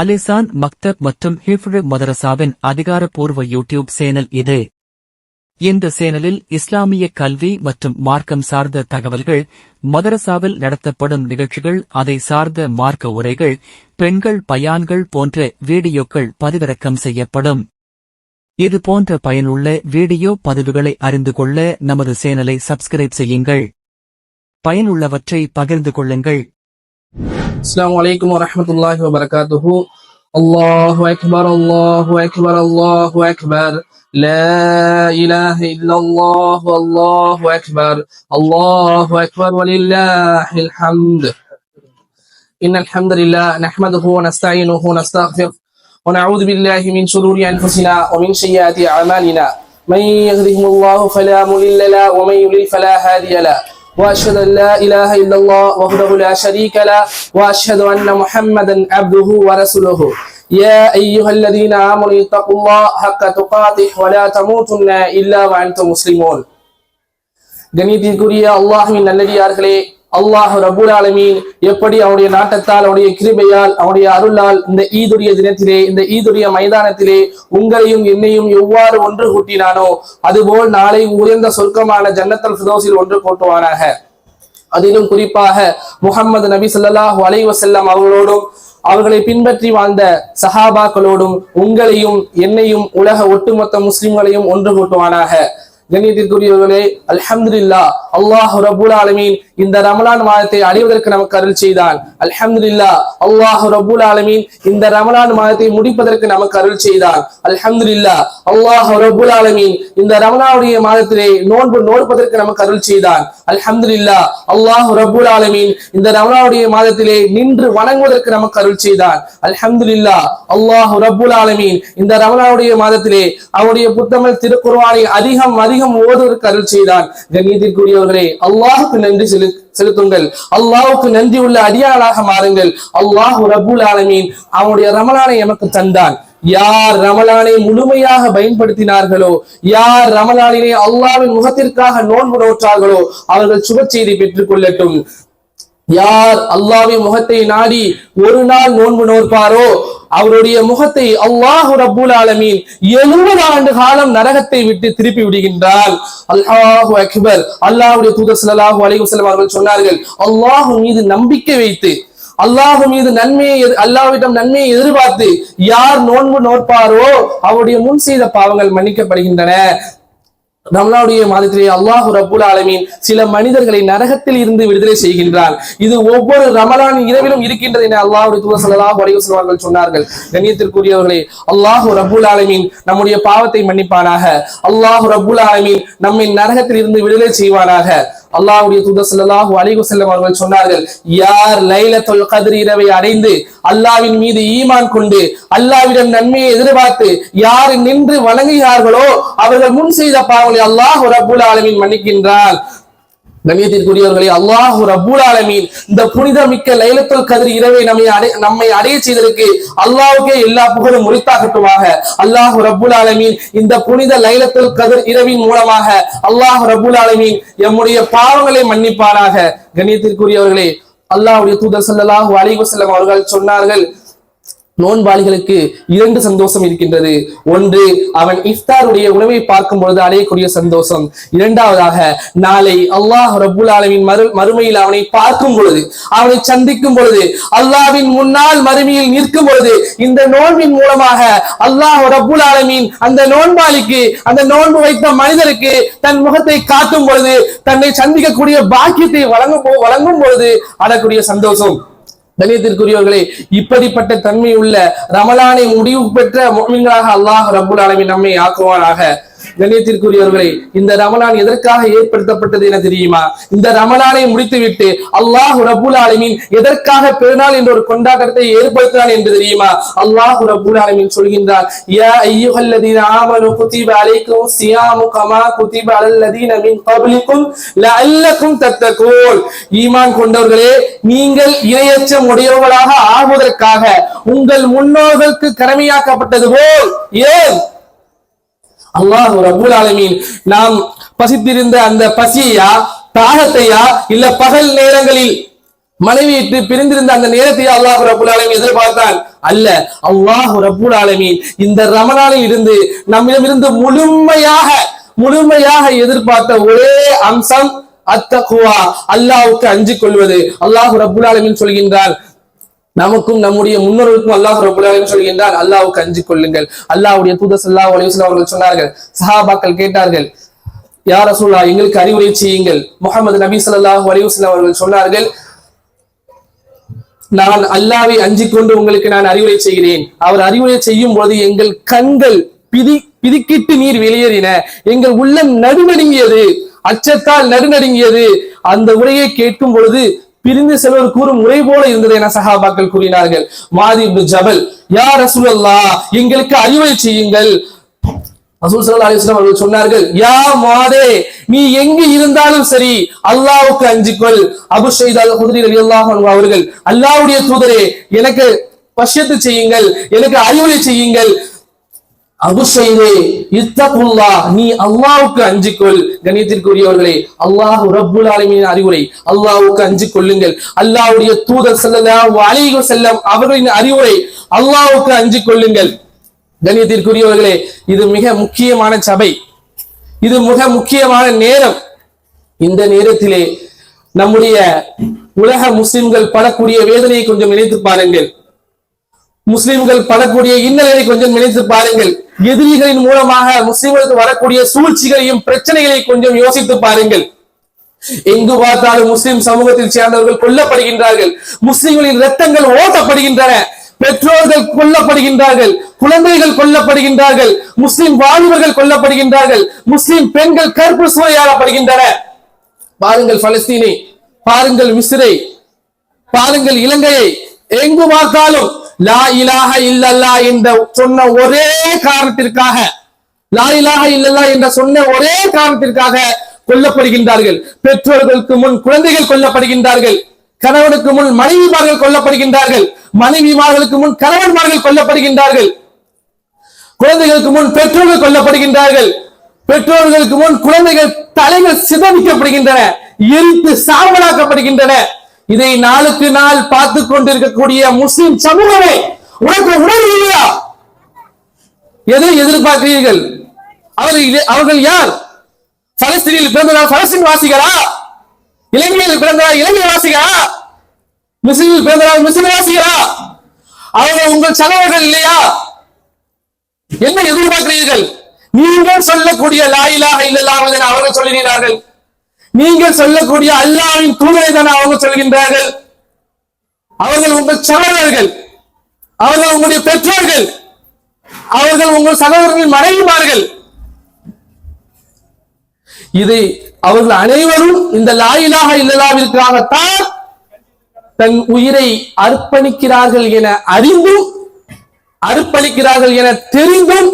அலிசான் மக்தப் மற்றும் ஹிஃப்ரு மதரசாவின் அதிகாரப்பூர்வ YouTube channel இது. இந்த சேனலில் இஸ்லாமிய கல்வி மற்றும் மார்க்கம் சார்ந்த தகவல்கள் மதரசாவில் நடத்தப்படும் நிகழ்ச்சிகள் அதை சார்ந்த மார்க்க உரைகள் பெண்கள் பயான்கள் போன்ற வீடியோக்கள் பதிவிறக்கம் செய்யப்படும். இது போன்ற பயனுள்ள வீடியோ பதிவுகளை அறிந்து கொள்ள நமது சேனலை சப்ஸ்கிரைப் செய்யுங்கள். பயனுள்ளவற்றை பகிர்ந்து கொள்ளுங்கள். السلام عليكم ورحمة الله وبركاته. الله أكبر الله أكبر الله أكبر. لا إله إلا الله الله أكبر. الله أكبر ولله الحمد. إن الحمد لله نحمده ونستعينه ونستغفره ونعوذ بالله من شرور أنفسنا ومن سيئات أعمالنا. من يهده الله فلا مضل له ومن يضلل فلا هادي له. واشهد ان لا اله الا الله وحده لا شريك له واشهد ان محمدا عبده ورسوله يا ايها الذين امنوا اتقوا الله حق تقاته ولا تموتن الا وانتم مسلمون கணியத்திற்குரிய அல்லாஹுவின் நல்லடியார்களே அல்லாஹ் ரபுல் ஆலமீன் எப்படி அவனுடைய நாட்டத்தால் அவனுடைய கிருபையால் அவனுடைய அருளால் இந்த ஈதுடைய தினத்திலே இந்த ஈதுடைய மைதானத்திலே உங்களையும் என்னையும் எவ்வாறு ஒன்று கூட்டினானோ அதுபோல் நாளை உயர்ந்த சொர்க்கமான ஜன்னத்தல் ஃபிதோஸில் ஒன்று கூட்டுவானாக. அதிலும் குறிப்பாக முகமது நபி ஸல்லல்லாஹு அலைவசல்லம் அவர்களோடும் அவர்களை பின்பற்றி வாழ்ந்த சஹாபாக்களோடும் உங்களையும் என்னையும் உலக ஒட்டுமொத்த முஸ்லிம்களையும் ஒன்று கூட்டுவானாக. கண்ணியத்திற்குரியவர்களே அல்ஹம்துலில்லா அல்லாஹ் ரபுல் ஆலமீன் இந்த ரமலான் மாதத்தை அடைவதற்கு நமக்கு அருள் செய்தான் அல்ஹம்துலில்லா அல்லாஹ் ரபுல் ஆலமீன் இந்த ரமலான் மாதத்தை முடிப்பதற்கு நமக்கு அருள் செய்தான் அல்ஹம்துலில்லா அல்லாஹ் ரபுல் ஆலமீன் இந்த ரமலானுடைய மாதத்திலே நோன்பு நோற்பதற்கு நமக்கு அருள் செய்தான் அல்ஹம்துலில்லா அல்லாஹ் ரபுல் ஆலமீன் இந்த ரமலானுடைய மாதத்திலே நின்று வணங்குவதற்கு நமக்கு அருள் செய்தான் அல்ஹம்துலில்லா அல்லாஹ் ரபுல் ஆலமீன் இந்த ரமலானுடைய மாதத்திலே அவருடைய புத்தமல் திருக்குர்ஆனை அதிகம் அதிகம் ஓதுவதற்கு அருள் செய்தான் கண்ணியத்திற்குரியவர்களே அல்லாஹுக்கு நன்றி செலு செலுத்துங்கள். அல்லாவுக்கு நன்றி உள்ள அடியாளாக மாறுங்கள். அல்லாஹு ரபுல் ஆலமீன் அவனுடைய ரமலானை எமக்கு தந்தான். யார் ரமலானை முழுமையாக பயன்படுத்தினார்களோ யார் ரமலானினை அல்லாவின் முகத்திற்காக நோன்பு நோற்றார்களோ அவர்கள் சுப செய்தி பெற்றுக் கொள்ளட்டும். யார் அல்லாவின் முகத்தை நாடி ஒரு நாள் நோன்பு நோற்பாரோ அவருடைய முகத்தை அல்லாஹு ரபுல் ஆலமீன் எழுபது ஆண்டு காலம் நரகத்தை விட்டு திருப்பி விடுகின்றார். அல்லாஹு அக்பர். அல்லாஹுடைய தூதர் ஸல்லல்லாஹு அலிகுசலம் அவர்கள் சொன்னார்கள் அல்லாஹு மீது நம்பிக்கை வைத்து அல்லாஹு மீது நன்மையை எதிர்- அல்லாஹ்விடம் நன்மையை எதிர்பார்த்து யார் நோன்பு நோற்பாரோ அவருடைய முன் செய்த பாவங்கள் மன்னிக்கப்படுகின்றன. ரமலானுடைய மாதத்திலே அல்லாஹு ரபுல் ஆலமீன் சில மனிதர்களை நரகத்தில் இருந்து விடுதலை செய்கின்றான். இது ஒவ்வொரு ரமலான் இரவிலும் இருக்கின்றது என அல்லாஹுடைய தூதர் ஸல்லல்லாஹு அலைஹி சொன்னார்கள். கண்ணியத்திற்குரியவர்களே அல்லாஹு ரபுல் ஆலமீன் நம்முடைய பாவத்தை மன்னிப்பானாக. அல்லாஹு ரபுல் ஆலமீன் நம்மை நரகத்தில் இருந்து விடுதலை செய்வானாக. அல்லாஹுடைய தூதர் ஸல்லல்லாஹு அலிகு செல்லம் அவர்கள் சொன்னார்கள் யார் லைலத்துல் கதிர் இரவை அடைந்து அல்லாஹ்வின் மீது ஈமான் கொண்டு அல்லாஹ்விடம் நன்மையை எதிர்பார்த்து யார் நின்று வணங்குகிறார்களோ அவர்கள் முன் செய்த பாவங்களை அல்லாஹ் ரபுல் ஆலமின் மன்னிக்கின்றான் கண்ணியத்திற்குரியவர்களே அல்லாஹு ரபுல் ஆலமீன் இந்த புனிதமிக்க லைலத்துல் கதிர் இரவை நம்மை அடை நம்மை அடைய செய்ததற்கு அல்லாஹ்வுக்கே எல்லா புகழும் முறித்தாகட்டுமாக. அல்லாஹ் ரபுல் ஆலமீன் இந்த புனித லைலத்துல் கதிர் இரவின் மூலமாக அல்லாஹ் ரபுல் ஆலமீன் எம்முடைய பாவங்களை மன்னிப்பாராக. கண்ணியத்திற்குரியவர்களே அல்லாஹுடைய தூதர் ஸல்லல்லாஹு அலிவசல்லம் அவர்கள் சொன்னார்கள் நோன்பாளிகளுக்கு இரண்டு சந்தோஷம் இருக்கின்றது. ஒன்று அவன் இஃப்தாருடைய உணவை பார்க்கும் பொழுது அடையக்கூடிய சந்தோஷம். இரண்டாவதாக நாளை அல்லாஹ் ரபுல் ஆலமின் மறு மறுமையில் அவனை பார்க்கும் பொழுது அவனை சந்திக்கும் பொழுது அல்லாஹ்வின் முன்னால் மறுமையில் நிற்கும் பொழுது இந்த நோன்பின் மூலமாக அல்லாஹ் ரபுல் ஆலமின் அந்த நோன்பாளிக்கு அந்த நோன்பு வைத்த மனிதருக்கு தன் முகத்தை காட்டும் பொழுது தன்னை சந்திக்கக்கூடிய பாக்கியத்தை வழங்கும் போ- வழங்கும் பொழுது அடக்கூடிய சந்தோஷம். கணியத்திற்குரியவர்களே இப்படிப்பட்ட தன்மை உள்ள ரமலானை முடிவு பெற்ற அல்லாஹ் ரபுல் ஆலமீன் நம்மை ஆக்குவானாக. கண்ணியத்திற்குரியவர்களே இந்த ரமலான் எதற்காக ஏற்படுத்தப்பட்டது என தெரியுமா? இந்த ரமலானை முடித்துவிட்டு அல்லாஹ் ரபுல் ஆலமின் எதற்காக பெருநாள் என்ற ஒரு கொண்டாட்டத்தை ஏற்படுத்தினான் என்று தெரியுமா? அல்லாஹ் ரபுல் ஆலமின் சொல்கின்றார் யா ஐயுஹல்லதீன ஆமனு குதிப அலைக்கும் சியாமு கமா குதிப அலல்லதீன மின் கப்லிக்கும் லஅல்லக்கும் தத்தகூன். ஈமான் கொண்டவர்களே நீங்கள் இரையச்சம் உடையவர்களாக ஆகுவதற்காக உங்கள் முன்னோர்களுக்கு கடமையாக்கப்பட்டது போல் ஏன் அல்லாஹ் ரபுல் ஆலமீன் நாம் பசித்திருந்த அந்த பசியா தாகத்தையா இல்ல பகல் நேரங்களில் மனைவியிட்டு பிரிந்திருந்த அந்த நேரத்தை அல்லாஹ் ரபுல் ஆலமீன் எதிர்பார்த்தான்? அல்ல. அல்லாஹ் ரபுல் ஆலமீன் இந்த ரமணாலில் இருந்து நம்மிடமிருந்து முழுமையாக முழுமையாக எதிர்பார்த்த ஒரே அம்சம் அத்தகுவா அல்லாவுக்கு அஞ்சு கொள்வது. அல்லாஹ் ரபுல் ஆலமீன் சொல்கின்றான் நமக்கும் நம்முடைய முன்னோர்களுக்கும் அல்லாஹ் ரபுல் சொல்கின்றார் அல்லாவுக்கு அஞ்சு கொள்ளுங்கள். அல்லாவுடைய தூதர் ஸல்லல்லாஹு அலைஹி அவர்கள் சொன்னார்கள் சஹாபாக்கள் கேட்டார்கள் யார் ரசூலா எங்களுக்கு அறிவுரை செய்யுங்கள். முகமது நபி ஸல்லல்லாஹு அலைஹி அவர்கள் சொன்னார்கள் நான் அல்லாவை அஞ்சிக் கொண்டு உங்களுக்கு நான் அறிவுரை செய்கிறேன். அவர் அறிவுரை செய்யும் போது எங்கள் கண்கள் பிதி பிதிக்கிட்டு நீர் வெளியேறின. எங்கள் உள்ளம் நடுநடுங்கியது அச்சத்தால் நடுநடுங்கியது. அந்த உரையை கேட்கும் பொழுது பிரிந்து செல்வர் கூறும் முறை போல இருந்தது என சஹாபாக்கள் கூறினார்கள். மாதி ஜபல் யார் ரசூலல்லா எங்களுக்கு அறிவை செய்யுங்கள். ரசூல் ஸல்லல்லாஹு அலிஸ்லாம் அவர்கள் சொன்னார்கள் யா மாதே நீ எங்கு இருந்தாலும் சரி அல்லாஹ்வுக்கு அஞ்சிக்கொள் அபு அல் குத்ரி அவர்கள் அல்லாவுடைய தூதரே எனக்கு பஷ்யத்து செய்யுங்கள் எனக்கு அறிவுரை செய்யுங்கள். அபு ஷைதே இத்தகுல்லா நீ அல்லாஹ்வுக்கு அஞ்சிக்கொள். கணியத்திற்குரியவர்களே அல்லாஹ் ரப்புல் ஆலமீன் அறிவுரை அல்லாவுக்கு அஞ்சு கொள்ளுங்கள் அல்லாஹ்வுடைய தூதர் ஸல்லல்லாஹு அலைஹி செல்லம் அவர்களின் அறிவுரை அல்லாவுக்கு அஞ்சு கொள்ளுங்கள் கணியத்திற்குரியவர்களே இது மிக முக்கியமான சபை. இது மிக முக்கியமான நேரம். இந்த நேரத்திலே நம்முடைய உலக முஸ்லிம்கள் படக்கூடிய வேதனையை கொஞ்சம் நினைத்து பாருங்கள். முஸ்லிம்கள் படக்கூடிய இன்னலை கொஞ்சம் நினைத்து பாருங்கள். எதிரிகளின் மூலமாக முஸ்லிம்களுக்கு வரக்கூடிய சூழ்ச்சிகளையும் பிரச்சனைகளை கொஞ்சம் யோசித்து பாருங்கள். எங்கு பார்த்தாலும் முஸ்லிம் சமூகத்தில் சேர்ந்தவர்கள் கொல்லப்படுகின்றார்கள். முஸ்லிம்களின் ரத்தங்கள் ஓட்டப்படுகின்றன. பெற்றோர்கள் கொல்லப்படுகின்றார்கள். குழந்தைகள் கொல்லப்படுகின்றார்கள். முஸ்லிம் வாலிபர்கள் கொல்லப்படுகின்றார்கள். முஸ்லிம் பெண்கள் கற்பு சூறையாடப்படுகின்றன பாருங்கள் பலஸ்தீனை பாருங்கள் மிஸ்ரை பாருங்கள் இலங்கையை. எங்கு பார்த்தாலும் லா இலாக இல்லல்லா என்ற சொன்ன ஒரே காரணத்திற்காக லா இலாக இல்லல்லா என்ற சொன்ன ஒரே காரணத்திற்காக கொல்லப்படுகின்றார்கள். பெற்றோர்களுக்கு முன் குழந்தைகள் கொல்லப்படுகின்றார்கள். கணவனுக்கு முன் மனைவிமார்கள் கொல்லப்படுகின்றார்கள். மனைவிமார்களுக்கு முன் கணவன்மார்கள் கொல்லப்படுகின்றார்கள். குழந்தைகளுக்கு முன் பெற்றோர்கள் கொல்லப்படுகின்றார்கள். பெற்றோர்களுக்கு முன் குழந்தைகள் தலைகள் சிதறிக்கப்படுகின்றன எரித்து சாம்பலாக்கப்படுகின்றன. இதை நாளுக்கு நாள் பார்த்து கொண்டிருக்கக்கூடிய முஸ்லிம் சமூகமே உனக்கு உணர்வு இல்லையா? எதை எதிர்பார்க்கிறீர்கள்? அவர்கள் அவர்கள் யார்? பலஸ்தீனில் பிறந்ததால் பலஸ்தீன் வாசிகளா இலங்கையில் பிறந்தவர்? இலங்கை வாசிகளா முஸ்லிமில் பிறந்ததால் முஸ்லிம் வாசிகளா அவர்கள் உங்கள் சகோதரர்கள் இல்லையா? என்ன எதிர்பார்க்கிறீர்கள்? நீங்கள் சொல்லக்கூடிய லாயிலாக இல்லல்லாஹ் அவர்கள் சொல்லுகிறார்கள். நீங்கள் சொல்லக்கூடிய அல்லாவின் தூதரை தானே அவங்க சொல்கின்றார்கள். அவர்கள் உங்கள் சகோதரர்கள் அவர்கள் உங்களுடைய பெற்றோர்கள் அவர்கள் உங்கள் சகோதரர்கள் மறைவார்கள் இதை அவர்கள் அனைவரும் இந்த லாயிலாக இல்லலாவிற்காகத்தான் தன் உயிரை அர்ப்பணிக்கிறார்கள் என அறிந்தும் அர்ப்பணிக்கிறார்கள் என தெரிந்தும்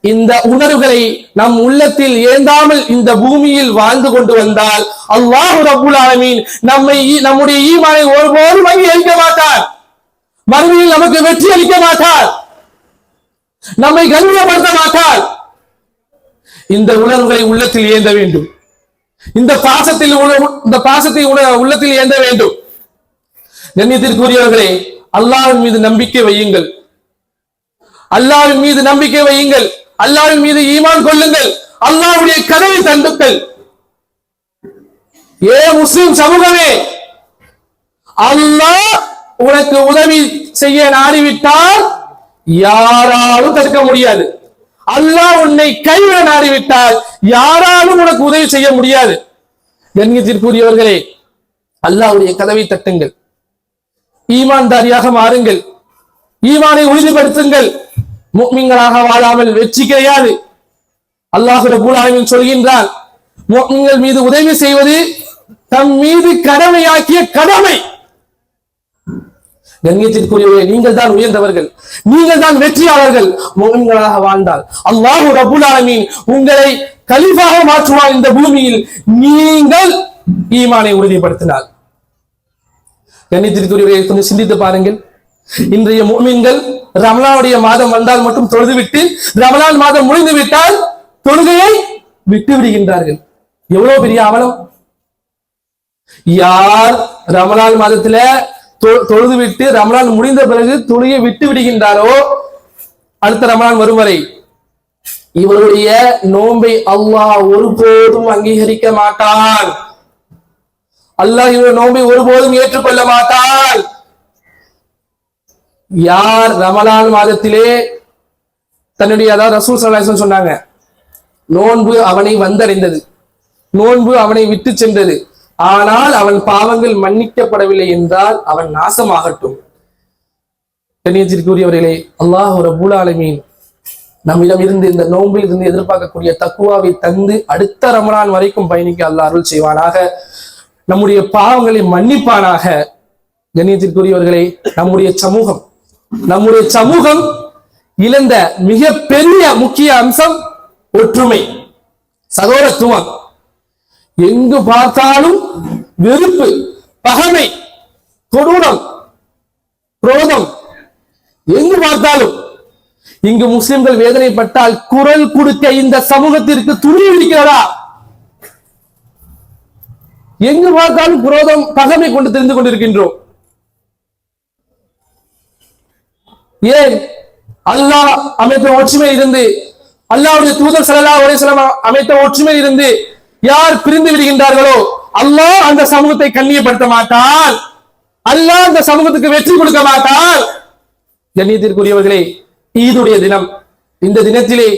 இந்த உணர்வுகளை நம் உள்ளத்தில் ஏந்தாமல் இந்த பூமியில் வாழ்ந்து கொண்டு வந்தால் அல்லாஹு ரபுல் ஆலமீன் நம்மை ஈ- நம்முடைய ஈமானை ஒருபோதும் வங்கி மாட்டார். மறுமையில் நமக்கு வெற்றி அளிக்க மாட்டார். நம்மை கண்ணியப்படுத்த மாட்டார். இந்த உணர்வுகளை உள்ளத்தில் ஏந்த வேண்டும். இந்த பாசத்தில் உண- இந்த பாசத்தை உள்ளத்தில் ஏந்த வேண்டும். கண்ணியத்திற்குரியவர்களே அல்லாஹ்வின் மீது நம்பிக்கை வையுங்கள். அல்லாவின் மீது நம்பிக்கை வையுங்கள். அல்லாவின் மீது ஈமான் கொள்ளுங்கள். அல்லாஹ்வுடைய கதவை தந்துக்கள் ஏ முஸ்லிம் சமூகமே அல்லாஹ் உனக்கு உதவி செய்ய நாடிவிட்டால் யாராலும் தடுக்க முடியாது. அல்லாஹ் உன்னை கைவிட நாடிவிட்டால் யாராலும் உனக்கு உதவி செய்ய முடியாது. கண்ணியத்திற்குரியவர்களே அல்லாஹ்வுடைய கதவை தட்டுங்கள். ஈமான்தாரியாக மாறுங்கள். ஈமானை உறுதிப்படுத்துங்கள். முக்மீன்களாக வாழாமல் வெற்றி கிடையாது. அல்லாஹ் ரபூல் சொல்கின்றான் முக்மீன்கள் மீது உதவி செய்வது தம் மீது கடமையாக்கிய கடமை. கண்ணியத்திற்குரியவர்களே நீங்கள் தான் உயர்ந்தவர்கள் நீங்கள் தான் வெற்றியாளர்கள். முகன்களாக வாழ்ந்தால் அல்லாஹு ரபுல் ஆலமீன் உங்களை கலிஃபாக மாற்றுவார் இந்த பூமியில். நீங்கள் ஈமானை உறுதிப்படுத்தினால். கண்ணியத்திற்குரியவர்களை கொஞ்சம் சிந்தித்து பாருங்கள். இன்றைய முஃமின்கள் ரமலானுடைய மாதம் வந்தால் மட்டும் தொழுதுவிட்டு ரமலான் மாதம் முடிந்து விட்டால் தொழுகையை விட்டு விடுகின்றார்கள். எவ்வளவு பெரிய அவலம்? யார் ரமலான் மாதத்துல தொழுது விட்டு ரமலான் முடிந்த பிறகு தொழுகை விட்டு விடுகின்றாரோ அடுத்த ரமலான் வரும் வரை. இவருடைய நோன்பை அல்லாஹ் ஒருபோதும் அங்கீகரிக்க மாட்டான். அல்லாஹ் இவருடைய நோன்பை ஒருபோதும் ஏற்றுக்கொள்ள மாட்டான். யார் ரமலான் மாதத்திலே தன்னுடைய அதாவது ரசூல் சலாசன் சொன்னாங்க நோன்பு அவனை வந்தடைந்தது. நோன்பு அவனை விட்டு சென்றது. ஆனால் அவன் பாவங்கள் மன்னிக்கப்படவில்லை என்றால் அவன் நாசமாகட்டும். கண்ணியத்திற்குரியவர்களே அல்லாஹ் ரபுல் ஆலமீன் நம்மிடம் இருந்து இந்த நோன்பில் இருந்து எதிர்பார்க்கக்கூடிய தக்குவாவை தந்து அடுத்த ரமலான் வரைக்கும் பயணிக்க அல்லாஹ் அருள் செய்வானாக. நம்முடைய பாவங்களை மன்னிப்பானாக. கண்ணியத்திற்குரியவர்களே நம்முடைய சமூகம் நம்முடைய சமூகம் இழந்த மிக பெரிய முக்கிய அம்சம் ஒற்றுமை சகோதரத்துவம். எங்கு பார்த்தாலும் வெறுப்பு பகமை கொடூரம் குரோதம். எங்கு பார்த்தாலும் இங்கு முஸ்லிம்கள் வேதனைப்பட்டால் குரல் கொடுக்க இந்த சமூகத்திற்கு துணி இருக்கிறதா எங்கு பார்த்தாலும் குரோதம் பகமை கொண்டு தெரிந்து கொண்டிருக்கின்றோம். ஏன் அல்லாஹ் அமைத்த ஒற்றுமை இருந்து அல்லாவுடைய தூதர் ஸல்லல்லாஹு ஒரே வஸல்லம் அமைத்த ஒற்றுமை இருந்து யார் பிரிந்து விடுகின்றார்களோ அல்லாஹ் அந்த சமூகத்தை கண்ணியப்படுத்த மாட்டான். அல்லாஹ் அந்த சமூகத்துக்கு வெற்றி கொடுக்க மாட்டான். கண்ணியத்திற்குரியவர்களே ஈதுடைய தினம். இந்த தினத்திலே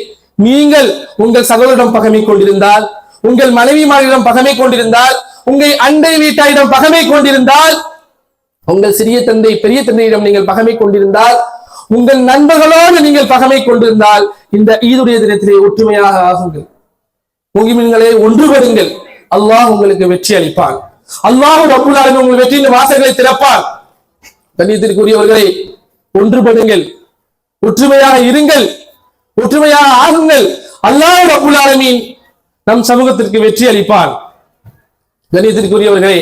நீங்கள் உங்கள் சகோதரிடம் பகமை கொண்டிருந்தால் உங்கள் மனைவிமாரிடம் பகமை கொண்டிருந்தால் உங்கள் அண்டை வீட்டாரிடம் பகமை கொண்டிருந்தால் உங்கள் சிறிய தந்தை பெரிய தந்தையிடம் நீங்கள் பகமை கொண்டிருந்தால் உங்கள் நண்பர்களோடு நீங்கள் பகமை கொண்டிருந்தால் இந்த ஈதுடைய தினத்திலே ஒற்றுமையாக ஆகுங்கள். முகிமின்களே ஒன்றுபடுங்கள் அல்லாஹ் உங்களுக்கு வெற்றி அளிப்பான். அல்லாஹ் ரப்புல் உங்கள் வெற்றியின் வாசல்களை திறப்பான். கண்ணியத்திற்குரியவர்களை ஒன்றுபடுங்கள் ஒற்றுமையாக இருங்கள். ஒற்றுமையாக ஆகுங்கள். அல்லாஹ் ரப்புல் ஆலமீன் நம் சமூகத்திற்கு வெற்றி அளிப்பான். கண்ணியத்திற்குரியவர்களே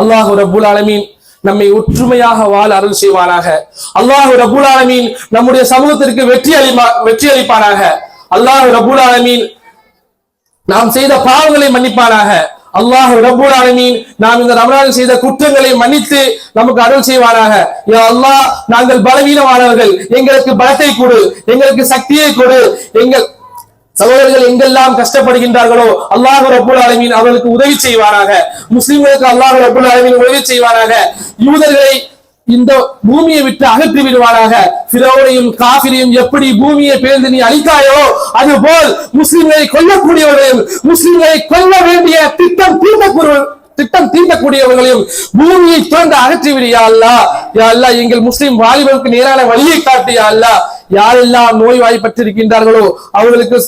அல்லாஹ் ரப்புல் ஆலமீன் நம்மை ஒற்றுமையாக வாழ அருள் செய்வானாக. அல்லாஹு ரபுல் ஆலமீன் நம்முடைய சமூகத்திற்கு வெற்றி அளிமா வெற்றி அளிப்பானாக. அல்லாஹு ரபுல் ஆலமீன் நாம் செய்த பாவங்களை மன்னிப்பானாக. அல்லாஹ் ரபுல் ஆலமீன் நாம் இந்த ரமலானில் செய்த குற்றங்களை மன்னித்து நமக்கு அருள் செய்வானாக. யா அல்லாஹ் நாங்கள் பலவீனமானவர்கள். எங்களுக்கு பலத்தை கொடு. எங்களுக்கு சக்தியை கொடு. எங்கள் சகோதரர்கள் எங்கெல்லாம் கஷ்டப்படுகின்றார்களோ அல்லாஹ் ரபுல் அலமின் அவர்களுக்கு உதவி செய்வாராக முஸ்லிம்களுக்கு அல்லாஹ் ரபுல் அலமின் உதவி செய்வாராக யூதர்களை இந்த பூமியை விட்டு அகற்றி விடுவானாக. பிறவரையும் காபிரையும் எப்படி பூமியை பேர்ந்து நீ அழித்தாயோ அதுபோல் முஸ்லிம்களை கொல்லக்கூடியவர்களையும் முஸ்லிம்களை கொல்ல வேண்டிய திட்டம் தீண்டக்கூடிய திட்டம் தீண்டக்கூடியவர்களையும் பூமியை தோன்ற அகற்றி விடியா அல்லாஹ் யா எங்கள் முஸ்லிம் வாலிபருக்கு நேரான வழியை காட்டியா அல்லா. யாரெல்லாம் நோய் வாய்ப்பட்டிருக்கின்றார்களோ அவர்களுக்கு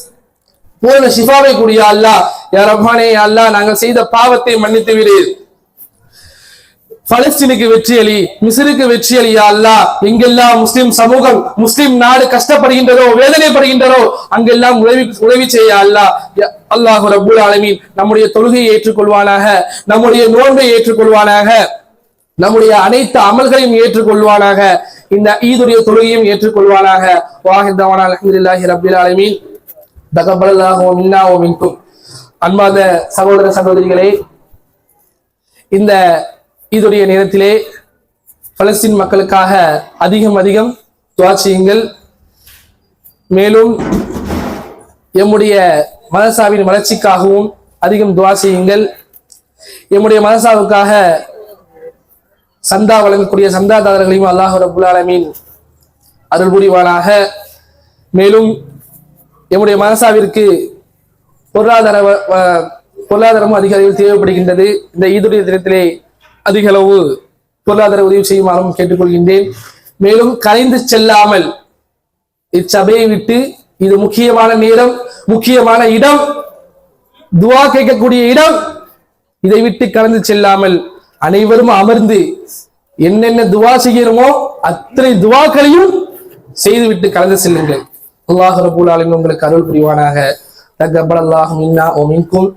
பூரண ஷிஃபாவை கூடிய அல்லாஹ். யா ரஹ்மானே அல்லாஹ் நாங்கள் செய்த பாவத்தை மன்னித்து விடு. பலஸ்தீனுக்கு வெற்றி அலி மிஸ்ருக்கு வெற்றி அளி அல்லா எங்கெல்லாம் முஸ்லிம் சமூகம் முஸ்லிம் நாடு கஷ்டப்படுகின்றதோ வேதனைப்படுகின்றதோ அங்கெல்லாம் உதவி உதவி செய்ய அல்லாஹ். அல்லாஹு அல்லாஹ் ஆலமீன் நம்முடைய தொழுகையை ஏற்றுக்கொள்வானாக நம்முடைய நோன்பை ஏற்றுக்கொள்வானாக நம்முடைய அனைத்து அமல்களையும் ஏற்றுக்கொள்வானாக இந்த ஈதுடைய தொழுகையும் ஏற்றுக்கொள்வானாக. வாஹிதவான அல்ஹம்துலில்லாஹி ரபுல் ஆலமீன். தகப்பலாஹு மின்னா ஓ அன்பார்ந்த சகோதர சகோதரிகளே இந்த இதுடைய நேரத்திலே பலஸ்தீன் மக்களுக்காக அதிகம் அதிகம் துவா செய்யுங்கள். மேலும் எம்முடைய மதசாவின் வளர்ச்சிக்காகவும் அதிகம் துவா செய்யுங்கள். எம்முடைய மதசாவுக்காக சந்தா வழங்கக்கூடிய சந்தாதாரர்களையும் அல்லாஹ் ரபுல் ஆலமீன் அருள் புரிவானாக மேலும் எம்முடைய மனசாவிற்கு பொருளாதார பொருளாதாரமும் அதிக அளவில் தேவைப்படுகின்றது. இந்த ஈதுடைய தினத்திலே அதிக அளவு பொருளாதார உதவி செய்யுமாறும் கேட்டுக்கொள்கின்றேன். மேலும் கலைந்து செல்லாமல் இச்சபையை விட்டு இது முக்கியமான நேரம் முக்கியமான இடம் துவா கேட்கக்கூடிய இடம் இதை விட்டு கலந்து செல்லாமல் அனைவரும் அமர்ந்து என்னென்ன துவா செய்யணுமோ அத்தனை துவாக்களையும் செய்துவிட்டு கலந்து செல்லுங்கள். அல்லாஹ் ரபுல் ஆலமின் உங்களுக்கு அருள் புரிவானாக. தகப்பல் அல்லாஹ் மின்னா ஓ மின்கும்.